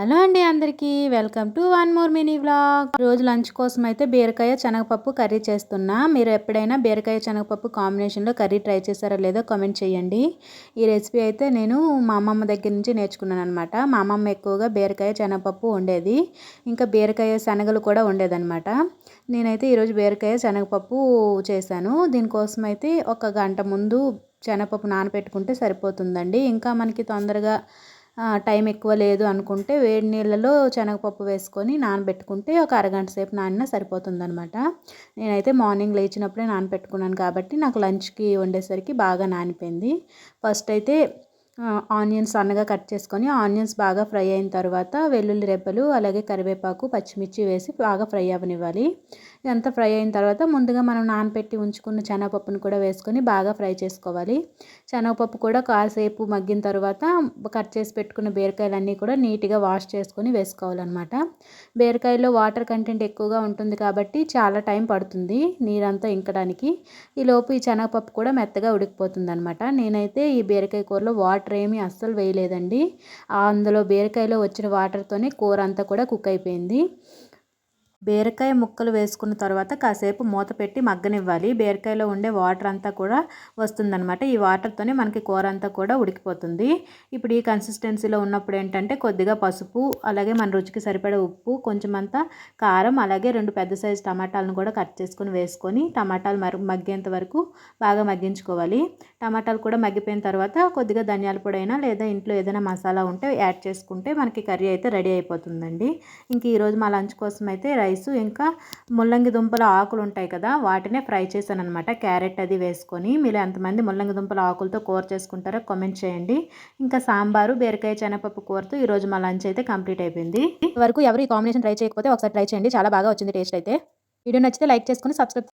Hello అండి అందరికీ. Welcome to one more mini vlog. రోజు లంచ్ కోసం అయితే బీరకాయ శనగపప్పు కర్రీ చేస్తున్నా. మీరు ఎప్పుడైనా బీరకాయ శనగపప్పు కాంబినేషన్లో కర్రీ ట్రై చేశారో లేదో కామెంట్ చేయండి. ఈ రెసిపీ అయితే నేను మా అమ్మమ్మ దగ్గర నుంచి నేర్చుకున్నాను అనమాట మా అమ్మమ్మ ఎక్కువగా బీరకాయ శనగపప్పు వండేది. ఇంకా బీరకాయ శనగలు కూడా వండేదన్నమాట. నేనైతే ఈరోజు బీరకాయ శనగపప్పు చేశాను. దీనికోసం అయితే ఒక గంట ముందు శనగపప్పు నానబెట్టుకుంటే సరిపోతుందండి. ఇంకా మనకి తొందరగా టైం ఎక్కువ లేదు అనుకుంటే వేడి నీళ్ళలో శనగపప్పు వేసుకొని నానబెట్టుకుంటే ఒక అరగంట సేపు నానిన సరిపోతుందనమాట నేనైతే మార్నింగ్ లేచినప్పుడే నానబెట్టుకున్నాను కాబట్టి నాకు లంచ్కి వండేసరికి బాగా నానిపోయింది. ఫస్ట్ అయితే ఆనియన్స్ సన్నగా కట్ చేసుకొని ఆనియన్స్ బాగా ఫ్రై అయిన తర్వాత వెల్లుల్లి రెబ్బలు అలాగే కరివేపాకు పచ్చిమిర్చి వేసి బాగా ఫ్రై అవ్వనివ్వాలి. ఇదంతా ఫ్రై అయిన తర్వాత ముందుగా మనం నానపెట్టి ఉంచుకున్న శనగపప్పును కూడా వేసుకొని బాగా ఫ్రై చేసుకోవాలి. శనగపప్పు కూడా కాసేపు మగ్గిన తర్వాత కట్ చేసి పెట్టుకున్న బీరకాయలన్నీ కూడా నీట్గా వాష్ చేసుకొని వేసుకోవాలన్నమాట. బీరకాయలో వాటర్ కంటెంట్ ఎక్కువగా ఉంటుంది కాబట్టి చాలా టైం పడుతుంది నీరంతా ఇంకడానికి. ఈలోపు ఈ శనగపప్పు కూడా మెత్తగా ఉడికిపోతుంది అనమాట నేనైతే ఈ బీరకాయ కూరలో వాటర్ ఏమీ అస్సలు వేయలేదండి. అందులో బీరకాయలో వచ్చిన వాటర్తోనే కూర అంతా కూడా కుక్ అయిపోయింది. బీరకాయ ముక్కలు వేసుకున్న తర్వాత కాసేపు మూత పెట్టి మగ్గనివ్వాలి. బీరకాయలో ఉండే వాటర్ అంతా కూడా వస్తుందన్నమాట. ఈ వాటర్తోనే మనకి కూర అంతా కూడా ఉడికిపోతుంది. ఇప్పుడు ఈ కన్సిస్టెన్సీలో ఉన్నప్పుడు ఏంటంటే కొద్దిగా పసుపు అలాగే మన రుచికి సరిపడే ఉప్పు కొంచెం అంతా కారం అలాగే రెండు పెద్ద సైజు టమాటాలను కూడా కట్ చేసుకొని వేసుకొని టమాటాలు మగ్గేంత వరకు బాగా మగ్గించుకోవాలి. టమాటాలు కూడా మగ్గిపోయిన తర్వాత కొద్దిగా ధనియాల పొడి అయినా లేదా ఇంట్లో ఏదైనా మసాలా ఉంటే యాడ్ చేసుకుంటే మనకి కర్రీ అయితే రెడీ అయిపోతుందండి. ఇంక ఈరోజు మా లంచ్ కోసం అయితే రైస్ ఇంకా ముల్లంగి దుంపల ఆకులు ఉంటాయి కదా వాటినే ఫ్రై చేశాను అనమాట క్యారెట్ అది వేసుకొని మీరు ఎంతమంది ముల్లంగి దుంపల ఆకులతో కూర చేసుకుంటారో కామెంట్ చేయండి. ఇంకా సాంబారు బీరకాయ శనగపప్పు కూరతో ఈరోజు మా లంచ్ అయితే కంప్లీట్ అయిపోయింది. వరకు ఎవరు ఈ కాంబినేషన్ ట్రై చేయకపోతే ఒకసారి ట్రై చేయండి. చాలా బాగా వచ్చింది టేస్ట్ అయితే. వీడియో నచ్చితే లైక్ చేసుకుని సబ్స్క్రైబ్